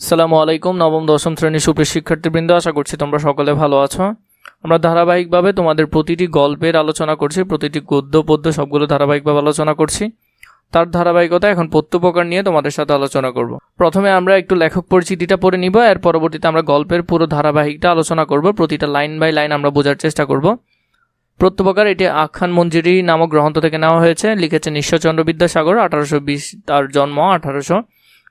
আসসালামু আলাইকুম, নবম, দশম শ্রেণির সুপ্রিয় শিক্ষার্থীবৃন্দ, আশা করছি তোমরা সকলে ভালো আছো। আমরা ধারাবাহিকভাবে তোমাদের প্রতিটি গল্পের আলোচনা করছি, প্রতিটি গদ্য, পদ্য সবগুলো ধারাবাহিকভাবে আলোচনা করছি। তার ধারাবাহিকতা এখন প্রত্যুপকার নিয়ে তোমাদের সাথে আলোচনা করব। প্রথমে আমরা একটু লেখক পরিচিতিটা পড়ে নিব, এর পরবর্তীতে আমরা গল্পের পুরো ধারাবাহিকটা আলোচনা করব, প্রতিটা লাইন বাই লাইন আমরা বোঝার চেষ্টা করব। প্রত্যুপকার, এটি আখ্যান মঞ্জুরি নামক গ্রন্থ থেকে নেওয়া হয়েছে লিখেছেন ঈশ্বরচন্দ্র বিদ্যাসাগর আঠারোশো বিশ, তার জন্ম আঠারোশো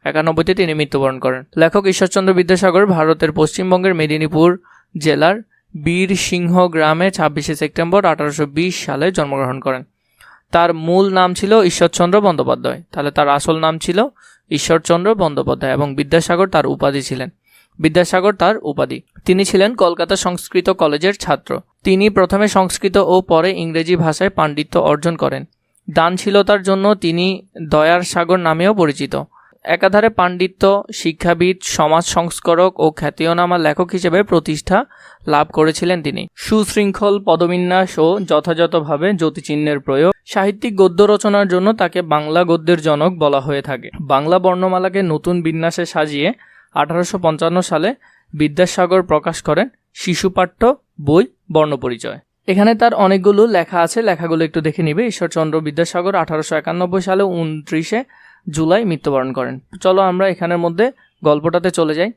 একানব্বইতে তিনি মৃত্যুবরণ করেন। লেখক ঈশ্বরচন্দ্র বিদ্যাসাগর ভারতের পশ্চিমবঙ্গের মেদিনীপুর জেলার বীর সিংহ গ্রামে ছাব্বিশে সেপ্টেম্বর আঠারোশো বিশ সালে জন্মগ্রহণ করেন। তার মূল নাম ছিল ঈশ্বরচন্দ্র বন্দ্যোপাধ্যায়। তাহলে তার আসল নাম ছিল ঈশ্বরচন্দ্র বন্দ্যোপাধ্যায় এবং বিদ্যাসাগর তার উপাধি ছিলেন। বিদ্যাসাগর তার উপাধি। তিনি ছিলেন কলকাতা সংস্কৃত কলেজের ছাত্র। তিনি প্রথমে সংস্কৃত ও পরে ইংরেজি ভাষায় পাণ্ডিত্য অর্জন করেন। দান দানশীলতার জন্য তিনি দয়ার সাগর নামেও পরিচিত। একাধারে পাণ্ডিত্য, শিক্ষাবিদ, সমাজ সংস্কারক ও খ্যাতিয়নামা লেখক হিসেবে প্রতিষ্ঠা লাভ করেছিলেন তিনি। সুশৃঙ্খল, পদবিন্যাস ও যথাযথভাবে জ্যোতিচিহ্নের প্রয়োগ সাহিত্যিক গদ্য রচনার জন্য তাকে বাংলা গদ্যের জনক বলা হয়ে থাকে। বাংলা বর্ণমালাকে নতুন বিন্যাসে সাজিয়ে আঠারোশো পঞ্চান্ন সালে বিদ্যাসাগর প্রকাশ করেন শিশুপাঠ্য বই বর্ণপরিচয়। এখানে তার অনেকগুলো লেখা আছে, লেখাগুলো একটু দেখে নিবে। ঈশ্বরচন্দ্র বিদ্যাসাগর আঠারোশো একানব্বই সালে উনত্রিশে জুলাই মৃত্যুবরণ করেন। চলো আমরা এখানের মধ্যে গল্পটাতে চলে যাই।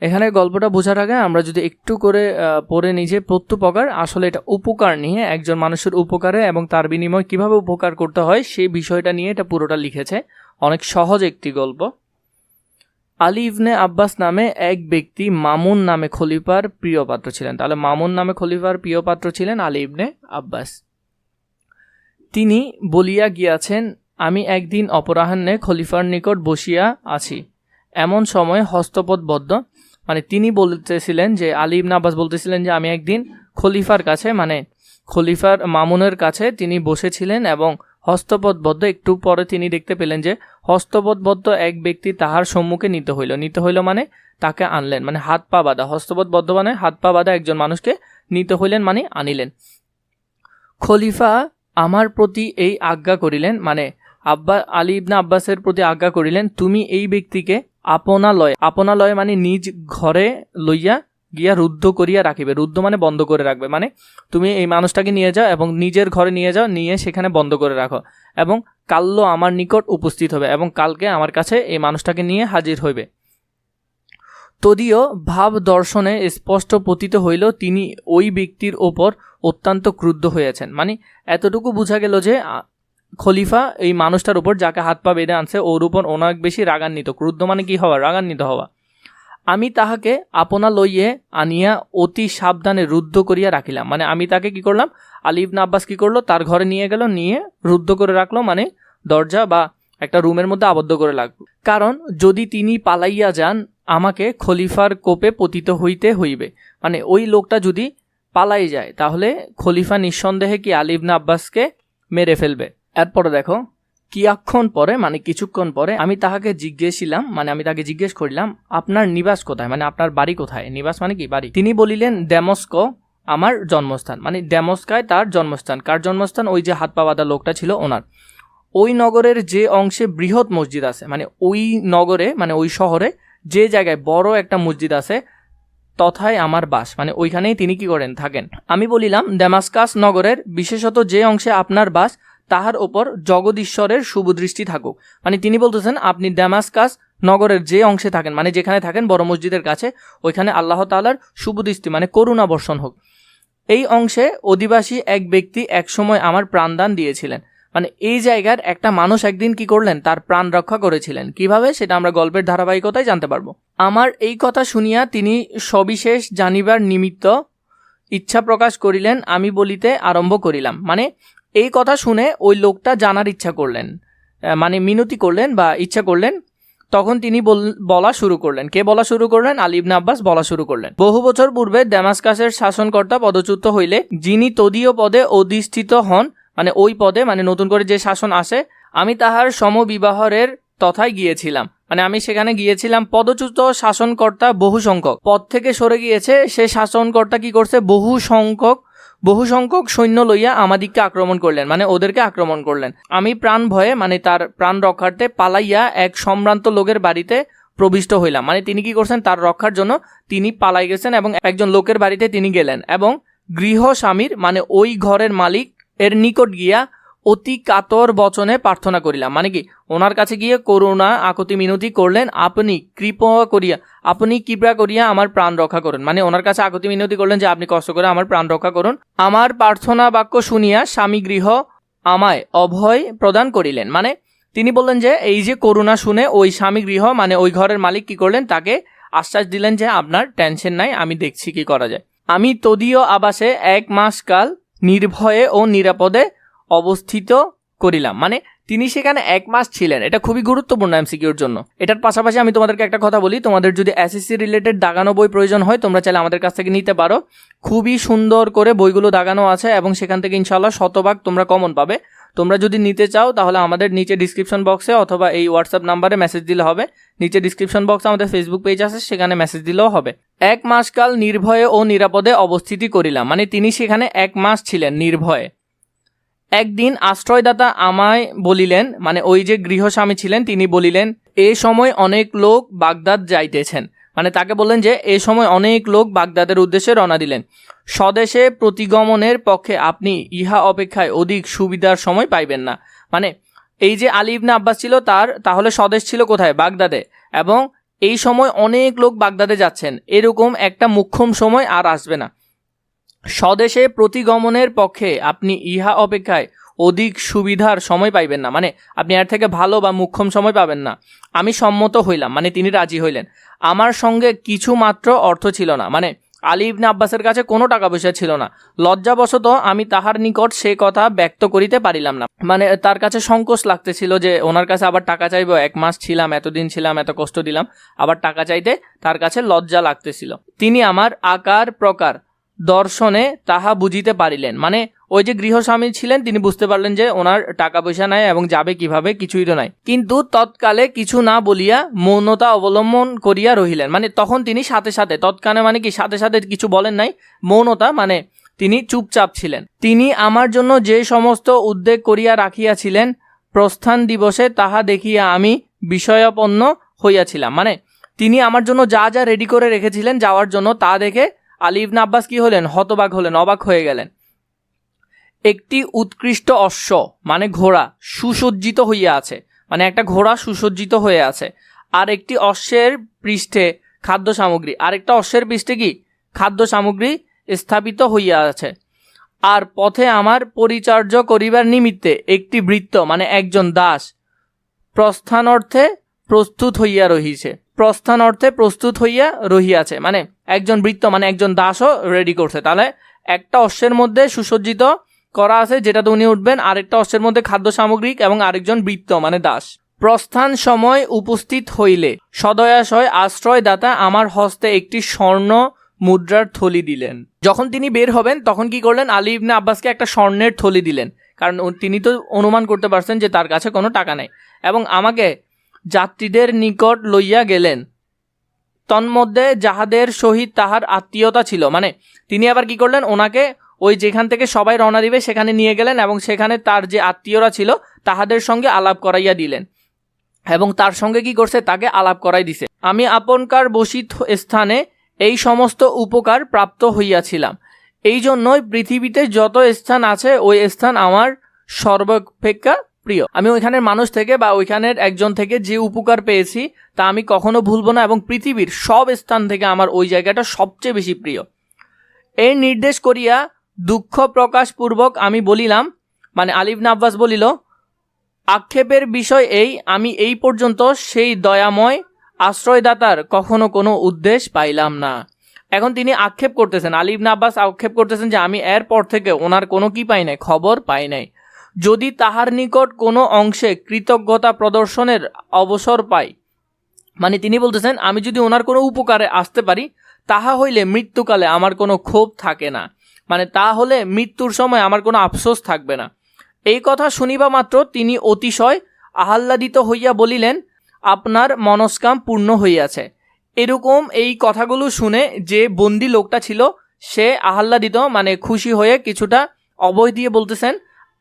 এখানে গল্পটা বোঝার আগে আমরা যদি একটু করে পড়ে নিই যে প্রত্যুপকার আসলে এটা উপকার নিয়ে, একজন মানুষের উপকারে এবং তার বিনিময়ে কীভাবে উপকার করতে হয় সেই বিষয়টা নিয়ে এটা পুরোটা লিখেছে। অনেক সহজ একটি গল্প। আলী ইবনে আব্বাস নামে এক ব্যক্তি মামুন নামে খলিফার প্রিয় পাত্র ছিলেন। তাহলে মামুন নামে খলিফার প্রিয় পাত্র ছিলেন আলী ইবনে আব্বাস। তিনি বলিয়া গিয়াছেন আমি একদিন অপরাহ্নে খলিফার নিকট বসিয়া আছি। এমন সময় হস্তপদবদ্ধ মানে তিনি বলতেছিলেন যে, আলী ইবনে আব্বাস বলতেছিলেন যে, আমি একদিন খলিফার কাছে মানে খলিফার মামুনের কাছে তিনি বসেছিলেন এবং হস্তপদবদ্ধ, একটু পরে তিনি দেখতে পেলেন যে, হস্তপদবদ্ধ এক ব্যক্তি তাহার সম্মুখে নিতে হইল। নিতে হইল মানে তাকে আনলেন মানে হাত পা বাঁধা। হস্তপদবদ্ধ মানে হাত পা বাঁধা একজন মানুষকে নিতে হইলেন মানে আনিলেন। খলিফা আমার প্রতি এই আজ্ঞা করিলেন মানে আব্বা আলী ইবনা আব্বাসের প্রতি আজ্ঞা করিলেন, তুমি এই ব্যক্তিকে আপনালয় আপনালয় মানে নিজ ঘরে লইয়া গিয়া রুদ্ধ করিয়া রাখিবে। রুদ্ধ মানে বন্ধ করে রাখবে। মানে তুমি এই মানুষটাকে নিয়ে যাও এবং নিজের ঘরে নিয়ে যাও, নিয়ে সেখানে বন্ধ করে রাখো এবং কাল্য আমার নিকট উপস্থিত হবে এবং কালকে আমার কাছে এই মানুষটাকে নিয়ে হাজির হইবে। তদিও ভাব দর্শনে স্পষ্ট পতিত হইল, তিনি ওই ব্যক্তির ওপর অত্যন্ত ক্রুদ্ধ হয়েছেন মানে এতটুকু বোঝা গেল যে খলিফা এই মানুষটার উপর যাকে হাত পা বেঁধে আনছে, ওর উপর অনেক বেশি রাগান্বিত, ক্রুদ্ধ মানে কি হওয়া? রাগান্বিত হওয়া। আমি তাহাকে আপনা লইয়ে আনিয়া অতি সাবধানে রুদ্ধ করিয়া রাখিলাম। মানে আমি তাকে কি করলাম? আলী ইবনে আব্বাস কি করল? তার ঘরে নিয়ে গেল, নিয়ে রুদ্ধ করে রাখল মানে দরজা বা একটা রুমের মধ্যে আবদ্ধ করে রাখল। কারণ যদি তিনি পালাইয়া যান, আমাকে খলিফার কোপে পতিত হইতে হইবে। মানে ওই লোকটা যদি পালাই যায়, তাহলে খলিফা নিঃসন্দেহে কি আলী ইবনে আব্বাসকে মেরে ফেলবে? এরপরে দেখো, কিয়াক্ষণ পরে মানে কিছুক্ষণ পরে আমি তাহাকে জিজ্ঞেসিলাম মানে আমি তাকে জিজ্ঞেস করিলাম, আপনার নিবাস কোথায়? মানে আপনার বাড়ি কোথায়? নিবাস মানে কি? বাড়ি। তিনি বলিলেন ড্যামস্ক আমার জন্মস্থান। মানে ড্যামস্কায় তার জন্মস্থান। কার জন্মস্থান? ওই যে হাত পা বাঁধা লোকটা ছিল ওনার। ওই নগরের যে অংশে বৃহৎ মসজিদ আছে মানে ওই নগরে মানে ওই শহরে যে জায়গায় বড় একটা মসজিদ আছে, তথায় আমার বাস। মানে ওইখানেই তিনি কি করেন? থাকেন। আমি বলিলাম ড্যামাস্কাস নগরের বিশেষত যে অংশে আপনার বাস তাহার ওপর জগদীশ্বরের শুভদৃষ্টি থাকুক। মানে তিনি বলতেছেন, আপনি ড্যামাস্কাস নগরের যে অংশে থাকেন মানে যেখানে থাকেন, বড় মসজিদের কাছে, ওইখানে আল্লাহ তাআলার শুভদৃষ্টি মানে করুণা বর্ষণ হোক। এই অংশে অধিবাসী এক ব্যক্তি একসময় আমার প্রাণদান দিয়েছিলেন। মানে এই জায়গার একটা মানুষ একদিন কি করলেন? তার প্রাণ রক্ষা করেছিলেন। কীভাবে? সেটা আমরা গল্পের ধারাবাহিকতায় জানতে পারব। আমার এই কথা শুনিয়া তিনি সবিশেষ জানিবার নিমিত্ত ইচ্ছা প্রকাশ করিলেন, আমি বলিতে আরম্ভ করিলাম। মানে এই কথা শুনে ওই লোকটা জানার ইচ্ছা করলেন মানে মিনতি করলেন বা ইচ্ছা করলেন, তখন তিনি বল- শুরু করলেন। কে বলা শুরু করলেন? আলী ইবনে আব্বাস বলা শুরু করলেন। বহু বছর পূর্বে ড্যামাস্কাসের শাসনকর্তা পদচ্যুত হইলে যিনি তদীয় পদে অধিষ্ঠিত হন মানে ওই পদে মানে নতুন করে যে শাসন আসে, আমি তাহার সমবিবাহরের তথায় গিয়েছিলাম। মানে আমি সেখানে গিয়েছিলাম। পদচ্যুত শাসনকর্তা বহু সংখ্যক পদ থেকে সরে গিয়েছে। সে শাসনকর্তা কি করছে? বহু সংখ্যক বহু সংখ্যক সৈন্য লইয়া আমাদিগকে আক্রমণ করলেন মানে ওদেরকে আক্রমণ করলেন। আমি প্রাণ ভয়ে মানে তার প্রাণ রক্ষার্থে পালাইয়া এক সম্ভ্রান্ত লোকের বাড়িতে প্রবিষ্ট হইলাম। মানে তিনি কি করছেন, তার রক্ষার জন্য তিনি পালাই গেছেন এবং একজন লোকের বাড়িতে তিনি গেলেন এবং গৃহ স্বামীর মানে ওই ঘরের মালিক এর নিকট গিয়া অতি কাতর বচনে প্রার্থনা করিলাম। মানে কি? ওনার কাছে গিয়ে করুণা, আকতি, মিনতি করলেন, আপনি কৃপা করিয়া, আপনি কৃপা করিয়া আমার প্রাণ রক্ষা করুন। মানে ওনার কাছে আকতি, মিনতি করলেন যে, আপনি কষ্ট করে আমার প্রাণ রক্ষা করুন। আমার প্রার্থনা বাক্য শুনিয়া স্বামী গৃহ আমায় অভয় প্রদান করিলেন। মানে তিনি বললেন যে, এই যে করুণা শুনে ওই স্বামী গৃহ মানে ওই ঘরের মালিক কি করলেন? তাকে আশ্বাস দিলেন যে, আপনার টেনশন নাই, আমি দেখছি কি করা যায়। আমি তদীয় আবাসে এক মাস কাল নির্ভয়ে ও নিরাপদে অবস্থিত করিলাম। মানে তিনি সেখানে এক মাস ছিলেন। এটা খুবই গুরুত্বপূর্ণ এমসিকিউর জন্য। এটার পাশাপাশি আমি তোমাদেরকে একটা কথা বলি, তোমাদের যদি এসএসসি রিলেটেড দাগানো বই প্রয়োজন হয়, তোমরা চাইলে আমাদের কাছ থেকে নিতে পারো। খুবই সুন্দর করে বইগুলো দাগানো আছে এবং সেখান থেকে ইনশাল্লাহ শতভাগ তোমরা কমন পাবে। তোমরা যদি নিতে চাও, তাহলে আমাদের নিচে ডিসক্রিপশন বক্সে অথবা এই হোয়াটসঅ্যাপ নাম্বারে মেসেজ দিলে হবে। নিচে ডিসক্রিপশন বক্সে আমাদের ফেসবুক পেজ আছে, সেখানে মেসেজ দিলেও হবে। এক মাসকাল নির্ভয়ে ও নিরাপদে অবস্থিতি করিলাম। মানে তিনি সেখানে এক মাস ছিলেন নির্ভয়ে। একদিন আশ্রয়দাতা আমায় বলিলেন মানে ওই যে গৃহস্বামী ছিলেন, তিনি বলিলেন, এ সময় অনেক লোক বাগদাদ যাইতেছেন। মানে তাকে বললেন যে, এ সময় অনেক লোক বাগদাদের উদ্দেশ্যে রওনা দিলেন। স্বদেশে প্রতিগমনের পক্ষে আপনি ইহা অপেক্ষায় অধিক সুবিধার সময় পাইবেন না। মানে এই যে আলী ইবনে আব্বাস ছিল তার, তাহলে স্বদেশ ছিল কোথায়? বাগদাদে। এবং এই সময় অনেক লোক বাগদাদে যাচ্ছেন। এরকম একটা মুখ্যম সময় আর আসবে না। স্বদেশে প্রতিগমনের পক্ষে আপনি ইহা অপেক্ষায় অধিক সুবিধার সময় পাইবেন না। মানে আপনি এর থেকে ভালো বা মুখ্যম সময় পাবেন না। আমি সম্মত হইলাম মানে তিনি রাজি হইলেন। আমার সঙ্গে কিছু মাত্র অর্থ ছিল না। মানে আলী ইবনে আব্বাসের কাছে কোনো টাকা পয়সা ছিল না। লজ্জাবশত আমি তাহার নিকট সে কথা ব্যক্ত করিতে পারিলাম না। মানে তার কাছে সংকোচ লাগতেছিল যে ওনার কাছে আবার টাকা চাইব। এক মাস ছিলাম, এতদিন ছিলাম, এত কষ্ট দিলাম। আবার টাকা চাইতে তার কাছে লজ্জা লাগতেছিল। তিনি আমার আকার প্রকার দর্শনে তাহা বুঝিতে পারিলেন। মানে ওই যে গৃহস্বামী ছিলেন, তিনি বুঝতে পারলেন যে ওনার টাকা পয়সা নাই এবং যাবে কীভাবে, কিছুই তো নাই। কিন্তু তৎকালে কিছু না বলিয়া মৌনতা অবলম্বন করিয়া রহিলেন। মানে তখন তিনি সাথে সাথে, তৎকালে মানে কি, সাথে সাথে কিছু বলেন নাই, মৌনতা মানে তিনি চুপচাপ ছিলেন। তিনি আমার জন্য যে সমস্ত উদ্বেগ করিয়া রাখিয়াছিলেন, প্রস্থান দিবসে তাহা দেখিয়া আমি বিষয়াপন্ন হইয়াছিলাম। মানে তিনি আমার জন্য যা যা রেডি করে রেখেছিলেন যাওয়ার জন্য তা দেখে আলী ইবনে আব্বাস কি হলেন? হতবাক হলেন, অবাক হয়ে গেলেন। একটি উৎকৃষ্ট অশ্ব মানে ঘোড়া, সুসজ্জিত হইয়া আছে। মানে একটা ঘোড়া সুসজ্জিত হয়ে আছে। আর একটি অশ্বের পৃষ্ঠে খাদ্য সামগ্রী। আর একটা অশ্বের পৃষ্ঠে কি? খাদ্য সামগ্রী স্থাপিত হইয়া আছে। আর পথে আমার পরিচর্য করিবার নিমিত্তে একটি বৃত্ত মানে একজন দাস প্রস্থান অর্থে প্রস্তুত হইয়া রহিছে প্রস্থান অর্থে প্রস্তুত হইয়া রহিয়াছে। মানে একজন বৃত্ত মানে একজন দাসও রেডি করছে। তাহলে একটা অশ্বের মধ্যে সুসজ্জিত করা আছে যেটাতে উনি উঠবেন, আরেকটা অশ্বের মধ্যে খাদ্য সামগ্রিক এবং আরেকজন বৃত্ত মানে দাস। প্রস্থান সময় উপস্থিত হইলে সদয়াশয় আশ্রয়দাতা আমার হস্তে একটি স্বর্ণ মুদ্রার থলি দিলেন। যখন তিনি বের হবেন, তখন কি করলেন? আলী ইবনে আব্বাসকে একটা স্বর্ণের থলি দিলেন। কারণ তিনি তো অনুমান করতে পারছেন যে তার কাছে কোনো টাকা নেই। এবং আমাকে যাত্রীদের নিকট লইয়া গেলেন। তন্মধ্যে যাহাদের সহিত তাহার আত্মীয়তা ছিল। মানে তিনি আবার কি করলেন? ওনাকে ওই যেখান থেকে সবাই রওনা দিবে, সেখানে নিয়ে গেলেন এবং সেখানে তার যে আত্মীয়রা ছিল, তাহাদের সঙ্গে আলাপ করাইয়া দিলেন। এবং তার সঙ্গে কি করছে? তাকে আলাপ করাই দিছে। আমি আপনকার বসিত স্থানে এই সমস্ত উপকার প্রাপ্ত হইয়াছিলাম। এই জন্যই পৃথিবীতে যত স্থান আছে, ওই স্থান আমার সর্বাপেক্ষা প্রিয়। আমি ওইখানের মানুষ থেকে বা ওইখানের একজন থেকে যে উপকার পেয়েছি, তা আমি কখনো ভুলবো না এবং পৃথিবীর সব স্থান থেকে আমার ওই জায়গাটা সবচেয়ে বেশি প্রিয়। এই নির্দেশ করিয়া দুঃখ প্রকাশপূর্বক আমি বলিলাম মানে আলিফ আব্বাস বলিল, আক্ষেপের বিষয় এই, আমি এই পর্যন্ত সেই দয়াময় আশ্রয়দাতার কখনো কোনো উদ্দেশ্য পাইলাম না। এখন তিনি আক্ষেপ করতেছেন। আলী ইবনে আব্বাস আক্ষেপ করতেছেন যে আমি এরপর থেকে ওনার কোনো কি পাই নাই, খবর পাই নাই। যদি তাহার নিকট কোনো অংশে কৃতজ্ঞতা প্রদর্শনের অবসর পাই। মানে তিনি বলতেছেন, আমি যদি ওনার কোনো উপকারে আসতে পারি, তাহা হইলে মৃত্যুকালে আমার কোনো ক্ষোভ থাকে না। মানে তা হলে মৃত্যুর সময় আমার কোনো আফসোস থাকবে না। এই কথা শুনিবা মাত্র তিনি অতিশয় আহ্লাদিত হইয়া বলিলেন, আপনার মনস্কাম পূর্ণ হইয়াছে। এরকম এই কথাগুলো শুনে যে বন্দি লোকটা ছিল, সে আহ্লাদিত মানে খুশি হয়ে কিছুটা অবয় দিয়ে বলতেছেন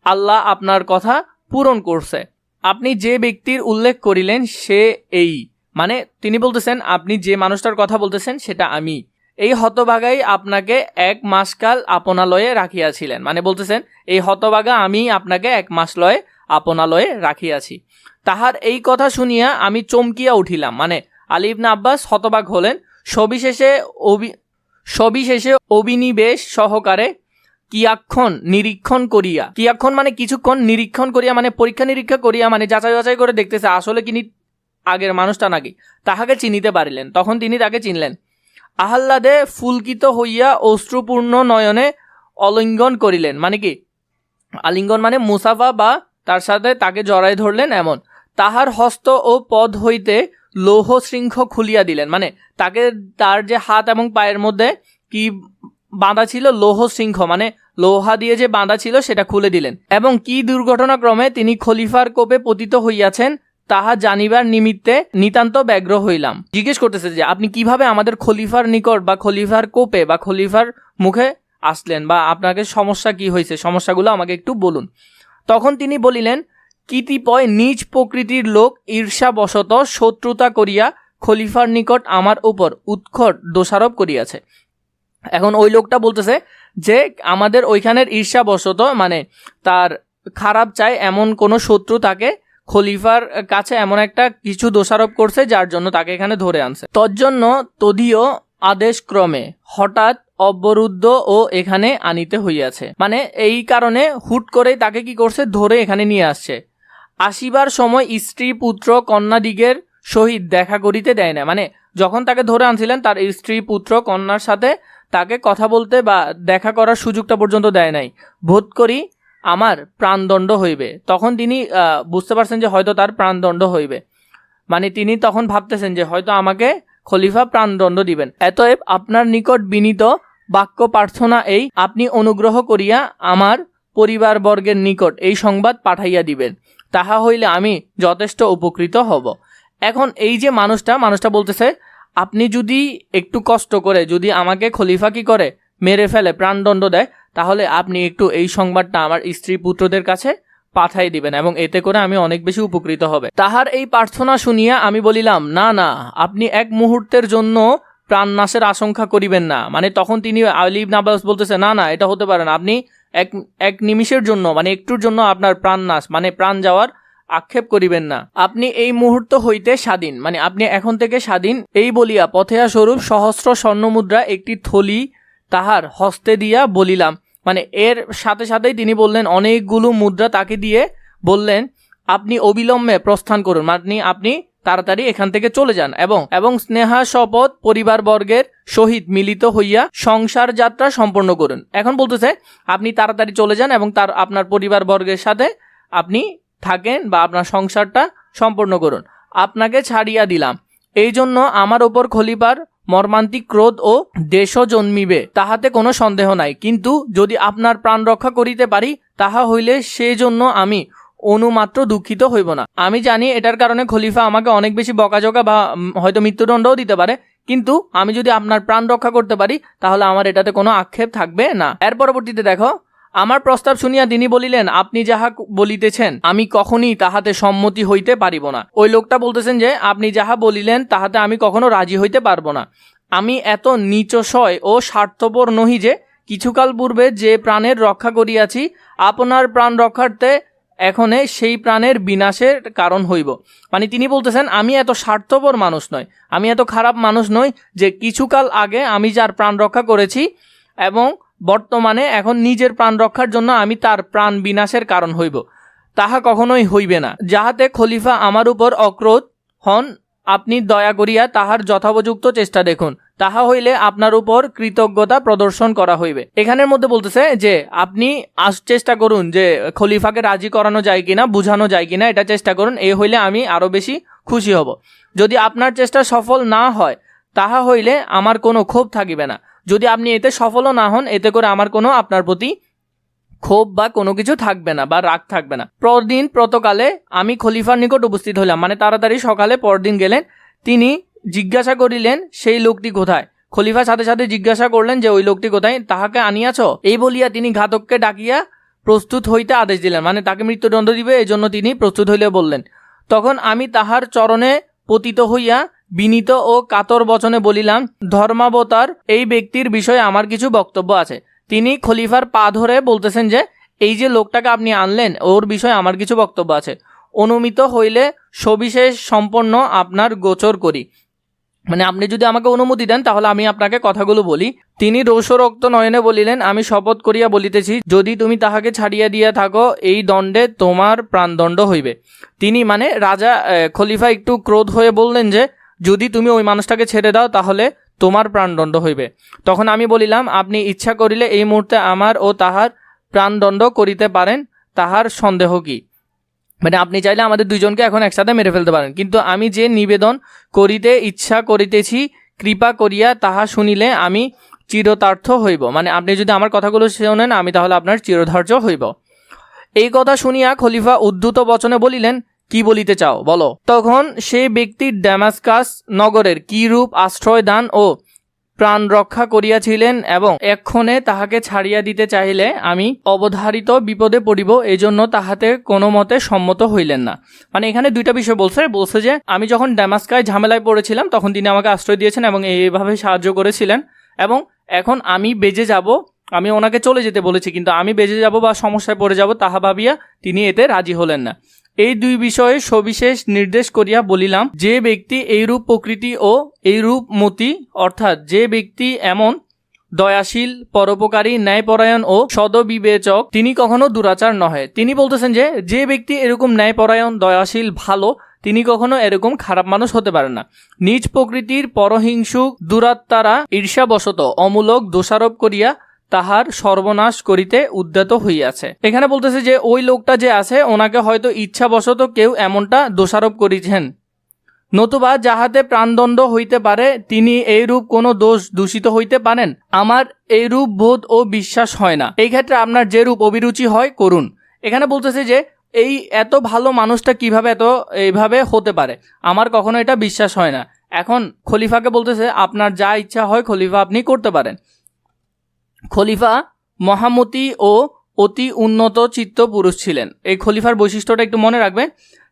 আল্লাহ আপনার কথা পূরণ করছে। আপনি যে ব্যক্তির উল্লেখ করিলেন, সে এই। মানে তিনি বলতেছেন, আপনি যে মানুষটার কথা বলতেছেন, সেটা আমি। এই হতভাগাই আপনাকে এক মাসকাল আপনালয়ে রাখিয়াছিলেন। মানে বলতেছেন, এই হতভাগা আমি আপনাকে এক মাস লয়ে আপনালয়ে রাখিয়াছি। তাহার এই কথা শুনিয়া আমি চমকিয়া উঠিলাম। মানে আলী ইবনে আব্বাস হতবাক হলেন। সবিশেষে অবি সবিশেষে অবিনিবেশ সহকারে কিয়াক্ষণ নিরীক্ষণ করিয়া। কিয়াক্ষণ মানে কিছুক্ষণ নিরীক্ষণ করিয়া মানে পরীক্ষা নিরীক্ষা করিয়া মানে যাচাই যাচাই করে দেখতেছে আসলে কিনি আগের মানুষটা নাকি। তাহাকে চিনিতে পারিলেন। তখন তিনি তাকে চিনলেন। আহ্লাদে ফুলকিত হইয়া অশ্রুপূর্ণ নয়নে অলিঙ্গন করিলেন। মানে কি? আলিঙ্গন মানে মুসাফা বা তার সাথে তাকে জড়াই ধরলেন এমন। তাহার হস্ত ও পদ হইতে লৌহ শৃঙ্খ খুলিয়া দিলেন। মানে তাকে তার যে হাত এবং পায়ের মধ্যে কি বাঁধা ছিল লৌহ শৃঙ্খ মানে লোহা দিয়ে যে বাঁধা ছিল সেটা খুলে দিলেন। এবং কি দুর্ঘটনাক্রমে তিনি খলিফার কোপে পতিত হইয়াছেন, তাহা জানিবার নিমিত্তে নিতান্ত ব্যগ্র হইলাম। জিজ্ঞেস করতেছে যে, আপনি কীভাবে আমাদের খলিফার নিকট বা খলিফার কোপে বা খলিফার মুখে আসলেন বা আপনাকে সমস্যা কি হয়েছে, সমস্যাগুলো আমাকে একটু বলুন। তখন তিনি বলিলেন, কীতিপয় নিজ প্রকৃতির লোক ঈর্ষাবশত শত্রুতা করিয়া খলিফার নিকট আমার উপর উৎকট দোষারোপ করিয়াছে। এখন ওই লোকটা বলতেছে যে আমাদের ওইখানের ঈর্ষাবশত মানে তার খারাপ চায় এমন কোনো শত্রু তাকে খলিফার কাছে এমন একটা কিছু দোষারোপ করছে যার জন্য তাকে এখানে ধরে আনছে। তজ্জন্য তদীয় আদেশক্রমে হঠাৎ অবরুদ্ধ ও এখানে আনিতে হইয়াছে। মানে এই কারণে হুট করে তাকে কি করছে? ধরে এখানে নিয়ে আসছে। আসিবার সময় স্ত্রী, পুত্র কন্যাদিগের সহিত দেখা করিতে দেয় না। মানে যখন তাকে ধরে আনছিলেন, তার স্ত্রী, পুত্র, কন্যার সাথে তাকে কথা বলতে বা দেখা করার সুযোগটা পর্যন্ত দেয় নাই। বোধ করি আমার প্রাণদণ্ড হইবে। তখন তিনি বুঝতে পারছেন যে হয়তো তার প্রাণদণ্ড হইবে। মানে তিনি তখন ভাবতেছেন যে হয়তো আমাকে খলিফা প্রাণদণ্ড দিবেন। এতএব আপনার নিকট বিনীত বাক্য প্রার্থনা এই, আপনি অনুগ্রহ করিয়া আমার পরিবারবর্গের নিকট এই সংবাদ পাঠাইয়া দিবেন। তাহা হইলে আমি যথেষ্ট উপকৃত হব। এখন এই যে মানুষটা মানুষটা বলতেছে আপনি যদি একটু কষ্ট করে, যদি আমাকে খলিফা কি করে, মেরে ফেলে, প্রাণদণ্ড দেয়, তাহলে আপনি একটু এই সংবাদটা আমার স্ত্রী পুত্রদের কাছে পাঠাই দিবেন এবং এতে করে আমি অনেক বেশি উপকৃত হবে। তাহার এই প্রার্থনা শুনিয়া আমি বলিলাম, না না, আপনি এক মুহূর্তের জন্য প্রাণনাশের আশঙ্কা করিবেন না। মানে তখন তিনি আলী ইবনে আব্বাস বলতেছে, না না, এটা হতে পারে না। আপনি এক এক নিমিষের জন্য মানে একটুর জন্য আপনার প্রাণনাশ মানে প্রাণ যাওয়ার আক্ষেপ করিবেন না। আপনি এই মুহূর্ত হইতে স্বাধীন। মানে আপনি এখন থেকে স্বাধীন। এই বলিয়া পথেয়া স্বরূপ সহস্র স্বর্ণমুদ্রা একটি থলি তাহার হস্তে দিয়া বলিলাম। মানে এর সাথে সাথেই তিনি বললেন, অনেকগুলো মুদ্রা তাকে দিয়ে বললেন, আপনি অবিলম্বে প্রস্থান করুন। মানে আপনি তাড়াতাড়ি এখান থেকে চলে যান। এবং এবং স্নেহা শপথ পরিবারবর্গের সহিত মিলিত হইয়া সংসার যাত্রা সম্পন্ন করুন। এখন বলতেছে, আপনি তাড়াতাড়ি চলে যান এবং তার, আপনার পরিবারবর্গের সাথে আপনি থাকেন বা আপনার সংসারটা সম্পন্ন করুন। আপনাকে ছাড়িয়া দিলাম। এই জন্য আমার ওপর খলিফার মর্মান্তিক ক্রোধ ও দেশও জন্মিবে, তাহাতে কোনো সন্দেহ নাই। কিন্তু যদি আপনার প্রাণ রক্ষা করিতে পারি, তাহা হইলে সে জন্য আমি অনুমাত্র দুঃখিত হইব না। আমি জানি এটার কারণে খলিফা আমাকে অনেক বেশি বকাঝকা বা হয়তো মৃত্যুদণ্ডও দিতে পারে। কিন্তু আমি যদি আপনার প্রাণ রক্ষা করতে পারি, তাহলে আমার এটাতে কোনো আক্ষেপ থাকবে না। এর পরবর্তীতে দেখো আমার প্রস্তাব শুনিয়া তিনি বলিলেন, আপনি যাহা বলিতেছেন, আমি কখনই তাহাতে সম্মতি হইতে পারিব না। ওই লোকটা বলতেছেন যে, আপনি যাহা বলিলেন, তাহাতে আমি কখনো রাজি হইতে পারব না। আমি এত নিচশয় ও স্বার্থপর নহি যে, কিছুকাল পূর্বে যে প্রাণের রক্ষা করিয়াছি, আপনার প্রাণ রক্ষার্থে এখনে সেই প্রাণের বিনাশের কারণ হইব। মানে তিনি বলতেছেন, আমি এত স্বার্থপর মানুষ নয় আমি এত খারাপ মানুষ নই যে, কিছুকাল আগে আমি যার প্রাণ রক্ষা করেছি এবং বর্তমানে এখন নিজের প্রাণ রক্ষার জন্য আমি তার প্রাণ বিনাশের কারণ হইব। তাহা কখনোই হইবে না। যাহাতে খলিফা আমার উপর অক্রোধ হন, আপনি দয়া করিয়া তাহার যথোপযুক্ত চেষ্টা দেখুন। তাহা হইলে আপনার উপর কৃতজ্ঞতা প্রদর্শন করা হইবে। এখানের মধ্যে বলতেছে যে, আপনি আস চেষ্টা করুন যে, খলিফাকে রাজি করানো যায় কিনা, বুঝানো যায় কিনা, এটা চেষ্টা করুন। এ হইলে আমি আরও বেশি খুশি হব। যদি আপনার চেষ্টা সফল না হয়, তাহা হইলে আমার কোনো ক্ষোভ থাকিবে না। যদি আপনি এতে সফলও না হন, এতে করে আমার কোনো আপনার প্রতি ক্ষোভ বা কোনো কিছু থাকবে না বা রাগ থাকবে না। পরদিন প্রতকালে আমি খলিফার নিকট উপস্থিত হইলাম। মানে তাড়াতাড়ি সকালে পরদিন গেলেন, তিনি জিজ্ঞাসা করিলেন, সেই লোকটি কোথায়? খলিফার সাথে সাথে জিজ্ঞাসা করলেন যে, ওই লোকটি কোথায়? তাহাকে আনিয়াছ? এই বলিয়া তিনি ঘাতককে ডাকিয়া প্রস্তুত হইতে আদেশ দিলেন। মানে তাকে মৃত্যুদণ্ড দিবে এই জন্য তিনি প্রস্তুত হইলে বললেন। তখন আমি তাহার চরণে পতিত হইয়া বিনীত ও কাতর বচনে বলিলাম, ধর্মাবতার, এই ব্যক্তির বিষয়ে আমার কিছু বক্তব্য আছে। তিনি খলিফার পা ধরে বলতেছেন যে, এই যে লোকটাকে আপনি আনলেন, ওর বিষয়ে আমার কিছু বক্তব্য আছে। অনুমিত হইলে সবিশেষ সম্পন্ন আপনার গোচর করি। মানে আপনি যদি আমাকে অনুমতি দেন, তাহলে আমি আপনাকে কথাগুলো বলি। তিনি রৌষরক্ত নয়নে বলিলেন, আমি শপথ করিয়া বলিতেছি, যদি তুমি তাহাকে ছাড়িয়া দিয়া থাকো, এই দণ্ডে তোমার প্রাণদণ্ড হইবে। তিনি মানে রাজা খলিফা একটু ক্রোধ হয়ে বললেন যে যদি তুমি ওই মানুষটাকে ছেড়ে দাও, তাহলে তোমার প্রাণদণ্ড হইবে। তখন আমি বলিলাম, আপনি ইচ্ছা করিলে এই মুহূর্তে আমার ও তাহার প্রাণদণ্ড করিতে পারেন, তাহার সন্দেহ কি? মানে আপনি চাইলে আমাদের দুইজনকে এখন একসাথে মেরে ফেলতে পারেন। কিন্তু আমি যে নিবেদন করিতে, ইচ্ছা করিতেছি, কৃপা করিয়া তাহা শুনিলে আমি চিরতার্থ হইব। মানে আপনি যদি আমার কথাগুলো শোনেন, আমি তাহলে আপনার চিরধার্য হইব। এই কথা শুনিয়া খলিফা উদ্ধত বচনে বলিলেন কি বলিতে চাও? বলো। তখন সে ব্যক্তির ড্যামাসকাস নগরের কি রূপ আশ্রয় দান ও প্রাণ রক্ষা করিয়াছিলেন এবং এক্ষণে তাহাকে ছাড়িয়া দিতে চাহিলে আমি অবধারিত বিপদে পড়িব, এজন্য তাহাতে কোনো মতে সম্মত হইলেন না। মানে এখানে দুইটা বিষয় বলছে। বলছে যে, আমি যখন ড্যামাস্কায় ঝামেলায় পড়েছিলাম, তখন তিনি আমাকে আশ্রয় দিয়েছেন এবং এইভাবে সাহায্য করেছিলেন এবং এখন আমি বেজে যাব, আমি ওনাকে চলে যেতে বলেছি, কিন্তু আমি বেজে যাব বা সমস্যায় পড়ে যাব, তাহা ভাবিয়া তিনি এতে রাজি হলেন না। এই দুই বিষয়ে সবিশেষ নির্দেশ করিয়া বলিলাম, যে ব্যক্তি এইরূপ প্রকৃতি ও এইরূপ মতি, অর্থাৎ যে ব্যক্তি এমন দয়াশীল, পরোপকারী, ন্যায়পরায়ণ ও সদবিবেচক, তিনি কখনো দুরাচার নহে। তিনি বলতেছেন যে যে ব্যক্তি এরকম ন্যায়পরায়ণ, দয়াশীল, ভালো, তিনি কখনো এরকম খারাপ মানুষ হতে পারে না। নিজ প্রকৃতির পরহিংসুক, দুরাত্মারা ঈর্ষাবশত, অমূলক, দোষারোপ করিয়া তাহার সর্বনাশ করিতে উদ্যত হইয়াছে। এখানে বলতেছে যে, ওই লোকটা যে আছে, ওনাকে হয়তো ইচ্ছাবশত কেউ এমনটা দোষারোপ করিছেন। নতুবা যাহাতে প্রাণদণ্ড হইতে পারে, তিনি এইরূপ কোনো দোষ দূষিত হইতে পারেন। আমার এইরূপ বোধ ও বিশ্বাস হয় না। এই ক্ষেত্রে আপনার যে রূপ অভিরুচি হয়, করুন। এখানে বলতেছে যে, এই এত ভালো মানুষটা কীভাবে এত এইভাবে হতে পারে? আমার কখনো এটা বিশ্বাস হয় না। এখন খলিফাকে বলতেছে, আপনার যা ইচ্ছা হয় খলিফা আপনি করতে পারেন। খলিফা মহামতি ও অতি উন্নত চিত্ত পুরুষ ছিলেন। এই খলিফার বৈশিষ্ট্যটা একটু মনে রাখবেন।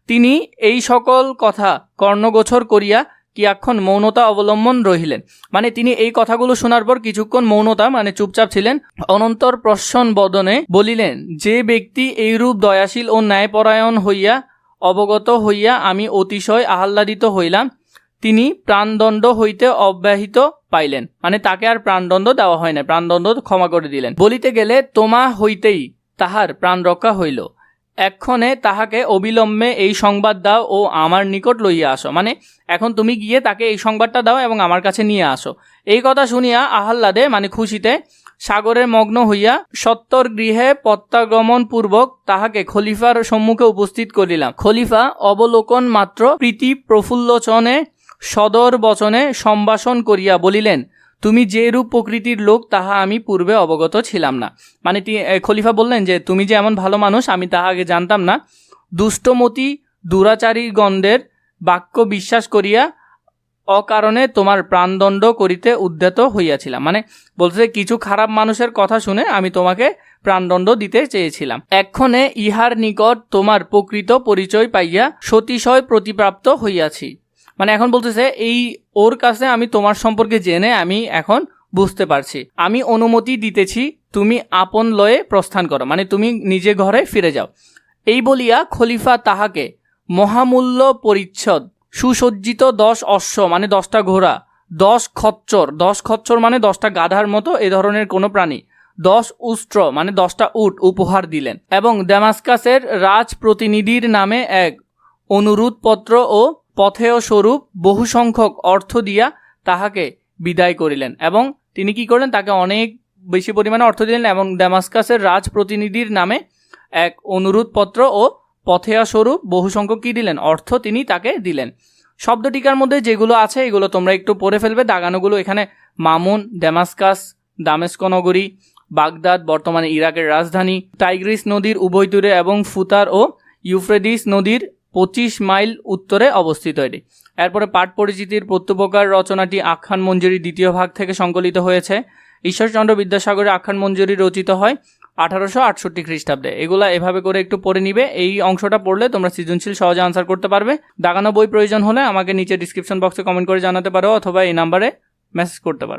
তিনি এই সকল কথা কর্ণগোচর করিয়া কিয়াক্ষণ মৌনতা অবলম্বন রহিলেন। মানে তিনি এই কথাগুলো শোনার পর কিছুক্ষণ মৌনতা মানে চুপচাপ ছিলেন। অনন্তর প্রসন্ন বদনে বলিলেন, যে ব্যক্তি এইরূপ দয়াশীল ও ন্যায়পরায়ণ হইয়া, অবগত হইয়া আমি অতিশয় আহ্লাদিত হইলাম তিনি প্রাণদণ্ড হইতে অব্যাহিত পাইলেন। মানে তাকে আর প্রাণদণ্ড দেওয়া হয় না প্রাণদণ্ড ক্ষমা করে দিলেন। বলিতে গেলে, তোমা হইতেই তাহার প্রাণ রক্ষা হইল। এক্ষণে তাহাকে অবিলম্বে এই সংবাদ দাও ও আমার নিকট লইয়া আসো। মানে এখন তুমি গিয়ে তাকে এই সংবাদটা দাও এবং আমার কাছে নিয়ে আসো। এই কথা শুনিয়া আহ্লাদে মানে খুশিতে সাগরে মগ্ন হইয়া সত্তর গৃহে প্রত্যাগমন পূর্বক তাহাকে খলিফার সম্মুখে উপস্থিত করিলাম। খলিফা অবলোকন মাত্র প্রীতি প্রফুল্লোচনে সদর বচনে সম্ভাষণ করিয়া বলিলেন, তুমি যে রূপ প্রকৃতির লোক, তাহা আমি পূর্বে অবগত ছিলাম না। মানে খলিফা বললেন যে, তুমি যে এমন ভালো মানুষ, আমি তাহা আগে জানতাম না। দুষ্টমতি দুরাচারী গণদের বাক্য বিশ্বাস করিয়া অকারণে তোমার প্রাণদণ্ড করিতে উদ্যত হইয়াছিলাম। মানে বলতে কিছু খারাপ মানুষের কথা শুনে আমি তোমাকে প্রাণদণ্ড দিতে চেয়েছিলাম। এক্ষণে ইহার নিকট তোমার প্রকৃত পরিচয় পাইয়া সতিশয় প্রতিপ্রাপ্ত হইয়াছি। মানে এখন বলতেছে, এই ওর কাছে আমি তোমার সম্পর্কে জেনে আমি এখন বুঝতে পারছি। আমি অনুমতি দিতেছি, তুমি আপন লয়ে প্রস্থান করো। মানে তুমি নিজে ঘরে ফিরে যাও। এই বলিয়া খলিফা তাহাকে মহামূল্য পরিচ্ছদ, সুসজ্জিত দশ অশ্ব মানে দশটা ঘোড়া, দশ খচ্চর দশ খচ্চর মানে দশটা গাধার মতো এ ধরনের কোনো প্রাণী, দশ উষ্ট্র মানে দশটা উট উপহার দিলেন। এবং ড্যামাস্কাসের রাজ প্রতিনিধির নামে এক অনুরোধপত্র ও পথেয় স্বরূপ বহু সংখ্যক অর্থ দিয়া তাহাকে বিদায় করিলেন এবং তিনি কি করলেন? তাকে অনেক বেশি পরিমাণে অর্থ দিলেন এবং ড্যামাস্কাসের রাজ প্রতিনিধির নামে এক অনুরোধপত্র ও পথেয়া স্বরূপ বহু সংখ্যক কী দিলেন? অর্থ তিনি তাকে দিলেন। শব্দটিকার মধ্যে যেগুলো আছে, এগুলো তোমরা একটু পড়ে ফেলবে। দাগানোগুলো এখানে মামুন ড্যামাস্কাস দামেস্ক নগরী, বাগদাদ, বর্তমানে ইরাকের রাজধানী, টাইগ্রিস নদীর উভয় এবং ফুতার ও ইউফ্রেডিস নদীর পঁচিশ মাইল উত্তরে অবস্থিত এটি। এরপরে পাঠ পরিচিতির প্রত্যুপকার রচনাটি আখ্যান মঞ্জুরি দ্বিতীয় ভাগ থেকে সংকলিত হয়েছে। ঈশ্বরচন্দ্র বিদ্যাসাগরের আখ্যান মঞ্জুরি রচিত হয় আঠারোশো আটষট্টি খ্রিস্টাব্দে। এগুলা এভাবে করে একটু পড়ে নিবে। এই অংশটা পড়লে তোমরা সৃজনশীল, সহজে আনসার করতে পারবে। দাগানো বই প্রয়োজন হলে আমাকে নিচে ডিসক্রিপশন বক্সে কমেন্ট করে জানাতে পারো অথবা এই নাম্বারে মেসেজ করতে পারো।